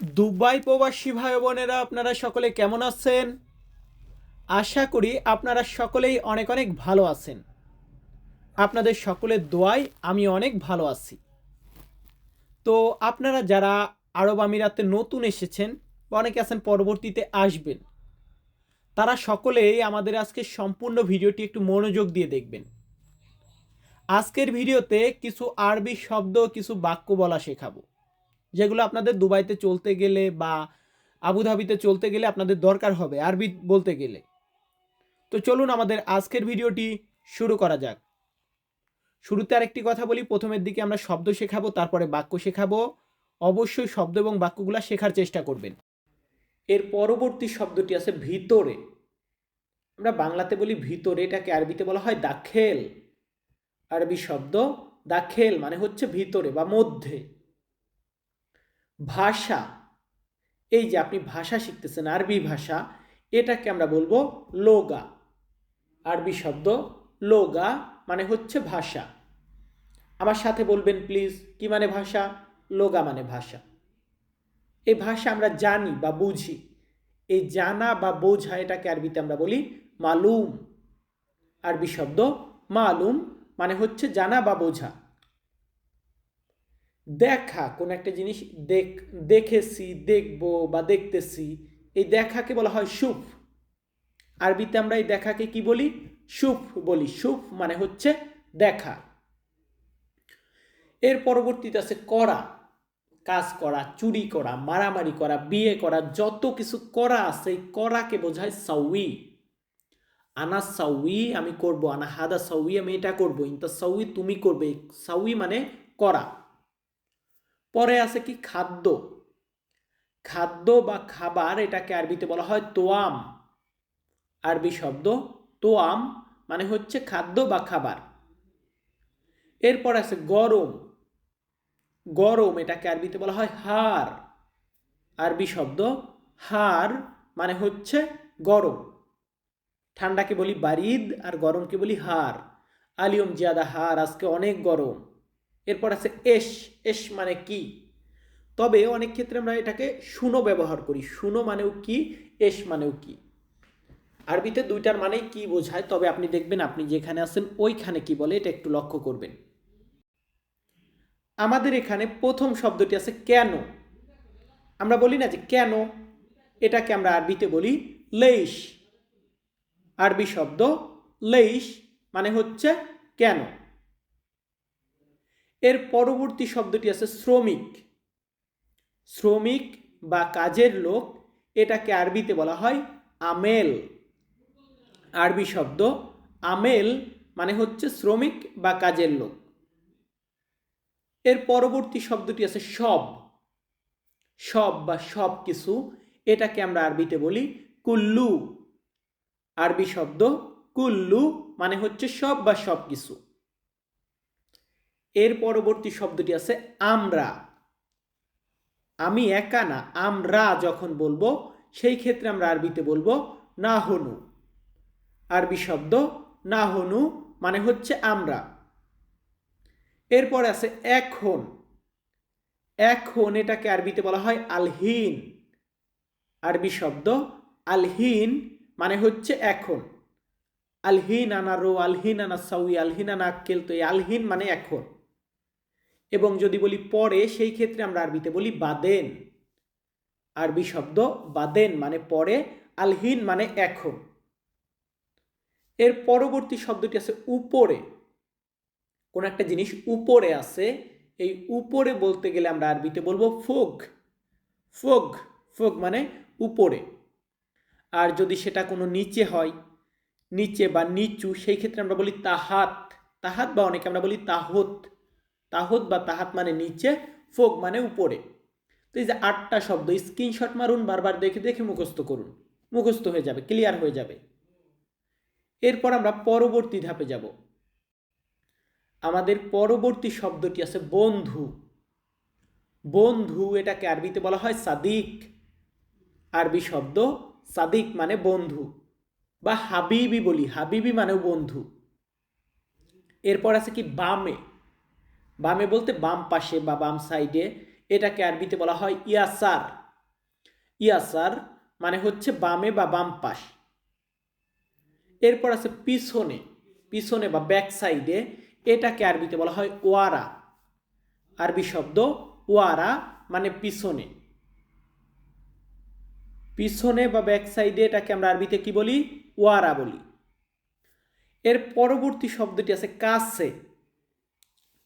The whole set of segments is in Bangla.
দুবাই প্রবাসী ভাই বোনেরা, আপনারা সকলে কেমন আছেন? আশা করি আপনারা সকলেই অনেক অনেক ভালো আছেন। আপনাদের সকলের দোয়ায় আমি অনেক ভালো আছি। তো আপনারা যারা আরব আমিরাতে নতুন এসেছেন বা অনেকে আছেন পরবর্তীতে আসবেন, তারা সকলেই আমাদের আজকে সম্পূর্ণ ভিডিওটি একটু মনোযোগ দিয়ে দেখবেন। আজকের ভিডিওতে কিছু আরবি শব্দ, কিছু বাক্য বলা শেখাবো। যেগুলো আপনাদের দুবাইতে চলতে গেলে বা আবুধাবিতে চলতে গেলে আপনাদের দরকার হবে আরবি বলতে গেলে। তো চলুন আমাদের আজকের ভিডিওটি শুরু করা যাক। শুরুতে আরেকটি কথা বলি, প্রথমের দিকে আমরা শব্দ শেখাবো, তারপরে বাক্য শেখাবো। অবশ্যই শব্দ এবং বাক্যগুলো শেখার চেষ্টা করবেন। এর পরবর্তী শব্দটি আছে ভিতরে। আমরা বাংলাতে বলি ভিতরে, এটাকে আরবিতে বলা হয় দাখেল। আরবি শব্দ দাখেল মানে হচ্ছে ভিতরে বা মধ্যে। ভাষা। এই যে আপনি ভাষা শিখতেছেন, আরবি ভাষা, এটাকে আমরা বলব লোগা। আরবি শব্দ লোগা মানে হচ্ছে ভাষা। আমার সাথে বলবেন প্লিজ কি মানে ভাষা? লোগা মানে ভাষা। এই ভাষা আমরা জানি বা বুঝি। এই জানা বা বোঝা এটাকে আরবিতে আমরা বলি মালুম। আরবি শব্দ মালুম মানে হচ্ছে জানা বা বোঝা। দেখা, কোন একটা জিনিস দেখ, দেখেছি, দেখব বা দেখতেছি, এই দেখাকে বলা হয় সুফ আরবিতে আমরা এই দেখাকে কি বলি? সুফ বলি। সুফ মানে হচ্ছে দেখা। এর পরবর্তীতে আছে করা। কাজ করা, চুরি করা, মারামারি করা, বিয়ে করা, যত কিছু করা আছে, এই করাকে বোঝায় সাউই। আনা সাউই আমি করব, আনা হাদা সাউই আমি এটা করব, ইন্তা সাউই তুমি করবে। সাউই মানে করা। পরে আছে কি খাদ্য? খাদ্য বা খাবার এটাকে আরবিতে বলা হয় তোয়াম। আরবি শব্দ তোয়াম মানে হচ্ছে খাদ্য বা খাবার। এরপর আছে গরম। গরম এটাকে আরবিতে বলা হয় হার। আরবি শব্দ হার মানে হচ্ছে গরম। ঠান্ডাকে বলি বারিদ আর গরমকে বলি হার। আলিয়ম জিয়াদা হার, আজকে অনেক গরম। এরপর আছে এস এস মানে কি? তবে অনেক ক্ষেত্রে আমরা এটাকে শুনো ব্যবহার করি। শুনো মানেও কি, এস মানেও কি। আরবিতে দুইটার মানেই কি বোঝায়, তবে আপনি দেখবেন আপনি যেখানে আছেন ওইখানে কি বলে, এটা একটু লক্ষ্য করবেন। আমাদের এখানে প্রথম শব্দটি আছে কেন? আমরা বলি না যে কেন, এটাকে আমরা আরবিতে বলি লেইশ। আরবি শব্দ লেইশ মানে হচ্ছে কেন। এর পরবর্তী শব্দটি আছে শ্রমিক। শ্রমিক বা কাজের লোক এটাকে আরবিতে বলা হয় আমেল। আরবি শব্দ আমেল মানে হচ্ছে শ্রমিক বা কাজের লোক। এর পরবর্তী শব্দটি আছে সব। সব বা সব কিছু এটাকে আমরা আরবিতে বলি কুল্লু। আরবি শব্দ কুল্লু মানে হচ্ছে সব বা সব কিছু। এর পরবর্তী শব্দটি আছে আমরা। আমি একা না, আমরা যখন বলব, সেই ক্ষেত্রে আমরা আরবিতে বলব না হনু আরবি শব্দ না হনু মানে হচ্ছে আমরা। এরপর আছে এখন। এখন এটাকে আরবিতে বলা হয় আলহীন। আরবি শব্দ আলহিন মানে হচ্ছে এখন। আলহিন আনা রো, আলহিন আনা সাউই, আলহিন আনা আক্কেল, তো এই আলহিন মানে এখন। এবং যদি বলি পরে, সেই ক্ষেত্রে আমরা আরবিতে বলি বাদেন। আরবি শব্দ বাদেন মানে পরে, আলহিন মানে এখন। এর পরবর্তী শব্দটি আছে উপরে। কোন একটা জিনিস উপরে আছে, এই উপরে বলতে গেলে আমরা আরবিতে বলব ফোগ। ফোগ ফোগ মানে উপরে। আর যদি সেটা কোনো নিচে হয়, নিচে বা নিচু, সেই ক্ষেত্রে আমরা বলি তাহাত। তাহাত বা অনেকে আমরা বলি তাহত। তাহত বা তাহাত মানে নিচে, ফোক মানে উপরে। তো এই যে আটটা শব্দ স্ক্রিনশট মারুন, বারবার দেখে দেখে মুখস্থ করুন। মুখস্থ হয়ে যাবে ক্লিয়ার হয়ে যাবে। এরপর আমরা পরবর্তী ধাপে যাব। আমাদের পরবর্তী শব্দটি আছে বন্ধু। বন্ধু এটাকে আরবিতে বলা হয় সাদিক। আরবি শব্দ সাদিক মানে বন্ধু বা হাবিবি বলি। হাবিবি মানেও বন্ধু। এরপর আছে কি বামে। বামে বলতে বাম পাশে বা বাম সাইডে এটাকে আরবিতে বলা হয় ইয়াসার। ইয়াসার মানে হচ্ছে বামে বা বাম পাশ। এরপর আছে পিছনে। পিছনে বা ব্যাক সাইডে এটাকে আরবিতে বলা হয় ওয়ারা। আরবি শব্দ ওয়ারা মানে পিছনে। পিছনে বা ব্যাক সাইডে এটাকে আমরা আরবিতে কি বলি? ওয়ারা বলি। এর পরবর্তী শব্দটি আছে কাছে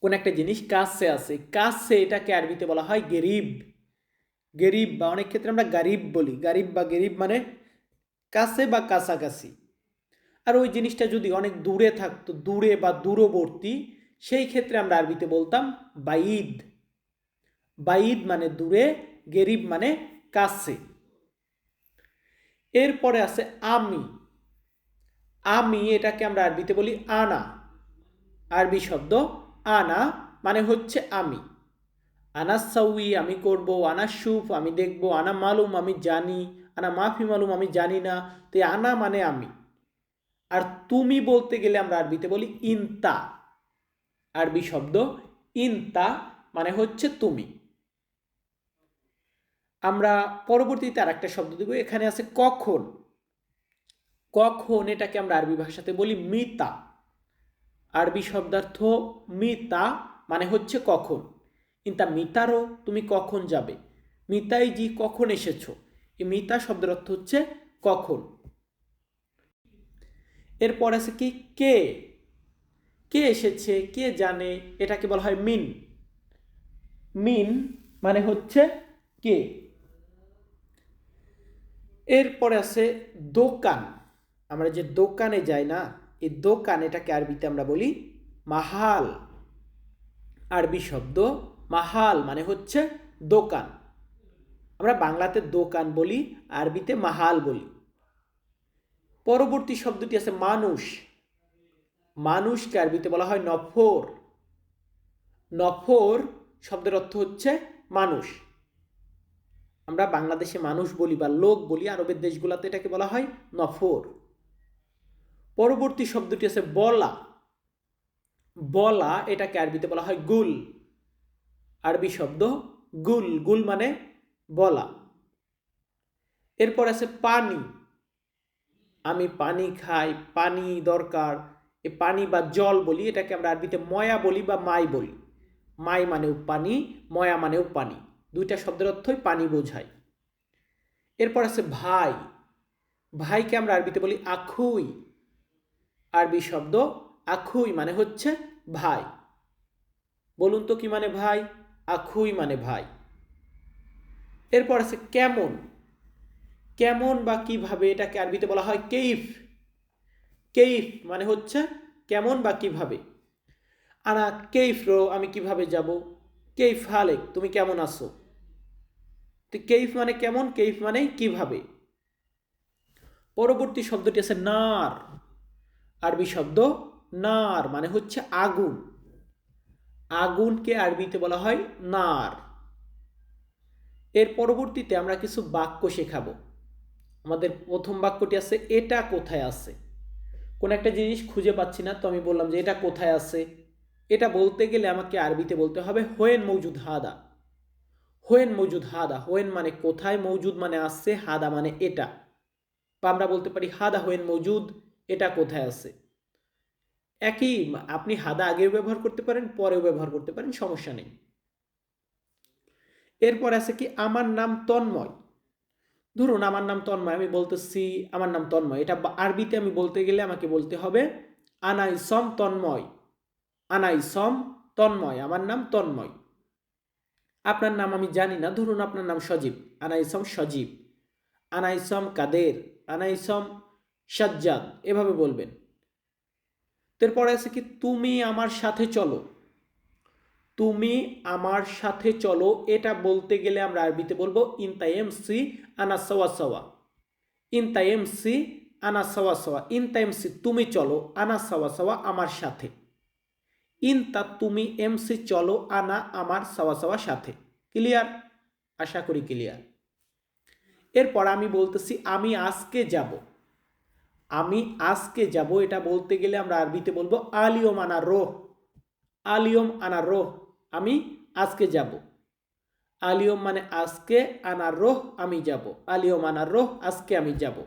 কোন একটা জিনিস কাছে আছে, কাছে এটাকে আরবিতে বলা হয় গেরিব। গেরিব বা অনেক ক্ষেত্রে আমরা গারিব বলি। গারিব বা গেরিব মানে কাছে বা কাছাকাছি। আর ওই জিনিসটা যদি অনেক দূরে থাকতো, দূরে বা দূরবর্তী, সেই ক্ষেত্রে আমরা আরবিতে বলতাম বাইদ। বাইদ মানে দূরে, গেরিব মানে কাছে। এরপরে আছে আমি। আমি এটাকে আমরা আরবিতে বলি আনা। আরবি শব্দ আনা মানে হচ্ছে আমি। আনা সাউই আমি করব, আনা সুফ আমি দেখব, আনা মালুম আমি জানি, আনা মাফি মালুম আমি জানি না, তো আনা মানে আমি। আর তুমি বলতে গেলে আমরা আরবিতে বলি ইনতা। আরবি শব্দ ইনতা মানে হচ্ছে তুমি। আমরা পরবর্তীতে আর একটা শব্দ দেব, এখানে আছে কখন। কখন এটাকে আমরা আরবি ভাষাতে বলি মিতা। আরবি শব্দার্থ মিতা মানে হচ্ছে কখন। ইন্তা মিতারও তুমি কখন যাবে? মিতাই জি কখন এসেছ? এই মিতা শব্দের অর্থ হচ্ছে কখন। এরপর আছে কি? কে? কে এসেছে? কে জানে? এটাকে বলা হয় মিন। মিন মানে হচ্ছে কে? এরপরে আছে দোকান। আমরা যে দোকানে যাই না এই দোকান এটাকে আরবিতে আমরা বলি মাহাল। আরবি শব্দ মাহাল মানে হচ্ছে দোকান। আমরা বাংলাতে দোকান বলি, আরবিতে মাহাল বলি। পরবর্তী শব্দটি আছে মানুষ। মানুষকে আরবিতে বলা হয় নফর। নফর শব্দের অর্থ হচ্ছে মানুষ। আমরা বাংলাদেশে মানুষ বলি বা লোক বলি, আরবের দেশগুলোতে এটাকে বলা হয় নফর। পরবর্তী শব্দটি আছে বলা। বলা এটাকে আরবিতে বলা হয় গুল। আরবি শব্দ গুল। গুল মানে বলা। এরপর আছে পানি। আমি পানি খাই, পানি দরকার। এ পানি বা জল বলি, এটাকে আমরা আরবিতে ময়া বলি বা মাই বলি। মাই মানেও পানি, ময়া মানেও পানি। দুইটা শব্দের অর্থই পানি বোঝায়। এরপর আছে ভাই। ভাইকে আমরা আরবিতে বলি আখুই। আরবি শব্দ আখুই মানে হচ্ছে ভাই। বলুন তো কি মানে ভাই? আখুই মানে ভাই। এরপর আছে কেমন। কেমন বা কীভাবে এটাকে আরবিতে বলা হয় কেইফ। কেইফ মানে হচ্ছে কেমন বা কীভাবে। আনা কেইফ রো, আমি কীভাবে যাব? কেইফ হালেক, তুমি কেমন আছো? তো কেইফ মানে কেমন, কেইফ মানে কীভাবে। পরবর্তী শব্দটি আছে নার। আরবি শব্দ নার মানে হচ্ছে আগুন। আগুনকে আরবিতে বলা হয় নার। এর পরবর্তীতে আমরা কিছু বাক্য শেখাবো। আমাদের প্রথম বাক্যটি আছে, এটা কোথায় আছে? কোন একটা জিনিস খুঁজে পাচ্ছি না, তো আমি বললাম যে, এটা কোথায় আছে? এটা বলতে গেলে আমাকে আরবিতে বলতে হবে, হোয়েন মৌজুদ হাদা। হোয়েন মৌজুদ হাদা। হোয়েন মানে কোথায়? মৌজুদ মানে আসছে হাদা মানে এটা। বা আমরা বলতে পারি, হাদা হোয়েন মৌজুদ। এটা কোথায় আছে? একই, আপনি হাদা আগেও ব্যবহার করতে পারেন, পরেও ব্যবহার করতে পারেন, সমস্যা নেই। এরপর আছে কি, আমার নাম তন্ময়। ধরুন আমার নাম তন্ময়, আমি বলতেছি, আমার নাম তন্ময়। এটা আরবিতে আমি বলতে গেলে আমাকে বলতে হবে, আনাই সম তন্ময়। আনাই সম তন্ময়, আমার নাম তন্ময়। আপনার নাম আমি জানি না, ধরুন আপনার নাম সজীব। আনাইসম সজীব। আনাইসম কাদের? আনাইসম সাজ্জাদ, এভাবে বলবেন। এরপরে আছে কি, তুমি আমার সাথে চলো। তুমি আমার সাথে চলো। এটা বলতে গেলে আমরা আরবিতে বলব ইনতাইম সি আনা সওয়া সওয়া। ইনতাইম সি আনা সওয়া সওয়া। ইনতাইম সি, তুমি চলো। আনা সওয়া সওয়া, আমার সাথে। ইনতা তুমি এমসি চলো, আনা আমার সওয়া সওয়া সাথে। ক্লিয়ার? আশা করি ক্লিয়ার। এরপর আমি বলতেছি, আমি আজকে যাব। আমি আজকে যাব, এটা বলতে গেলে আমরা আরবিতে বলব আলিয়ম আনা রোহ। আলিয়ম আনা রোহ, আমি আজকে যাব। আলিয়ম মানে আজকে আনার রোহ, আমি যাব। আলিয়ম আনার রোহ, আজকে আমি যাব।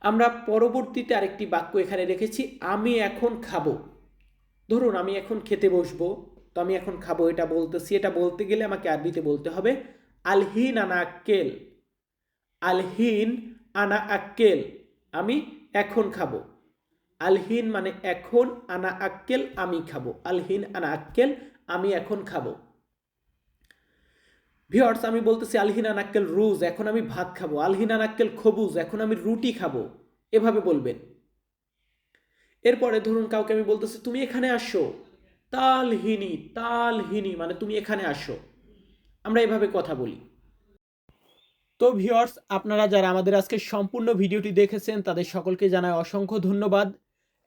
আমরা পরবর্তীতে আরেকটি বাক্য এখানে রেখেছি, আমি এখন খাব। ধরুন, আমি এখন খেতে বসবো, তো আমি এখন খাব, এটা বলতেছি। এটা বলতে গেলে আমাকে আরবিতে বলতে হবে, আলহিন আনা আক্কেল আলহিন আনা আক্কেল, আমি এখন খাব। আলহিন মানে এখন, আনা আক্কেল, আমি খাব। আলহিন, আনা আক্কেল, আমি এখন খাব। ভিওর্স আমি বলতেছি আলহিন আনাক্কেল রুজ, এখন আমি ভাত খাব। আলহিন আনাক্কেল খবুজ, এখন আমি রুটি খাব। এভাবে বলবেন। এরপরে ধরুন কাউকে আমি বলতেছি, তুমি এখানে আসো। তালহিনী তালহিনী মানে তুমি এখানে আসো। আমরা এভাবে কথা বলি। তো ভিওর্স আপনারা যারা আমাদের আজকে সম্পূর্ণ ভিডিওটি দেখেছেন, তাদের সকলকে জানায় অসংখ্য ধন্যবাদ।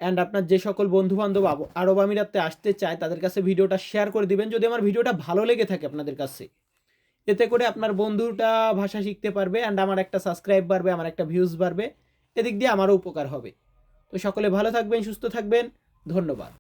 অ্যান্ড আপনার যে সকল বন্ধু বান্ধব আরব আমিরাতে আসতে চায়, তাদের কাছে ভিডিওটা শেয়ার করে দিবেন। যদি আমার ভিডিওটা ভালো লেগে থাকে আপনাদের কাছে, এতে করে আপনার বন্ধুটা ভাষা শিখতে পারবে অ্যান্ড আমার একটা সাবস্ক্রাইব বাড়বে, আমার একটা ভিউজ বাড়বে। এদিক দিয়ে আমারও উপকার হবে। তো সকলে ভালো থাকবেন, সুস্থ থাকবেন। ধন্যবাদ।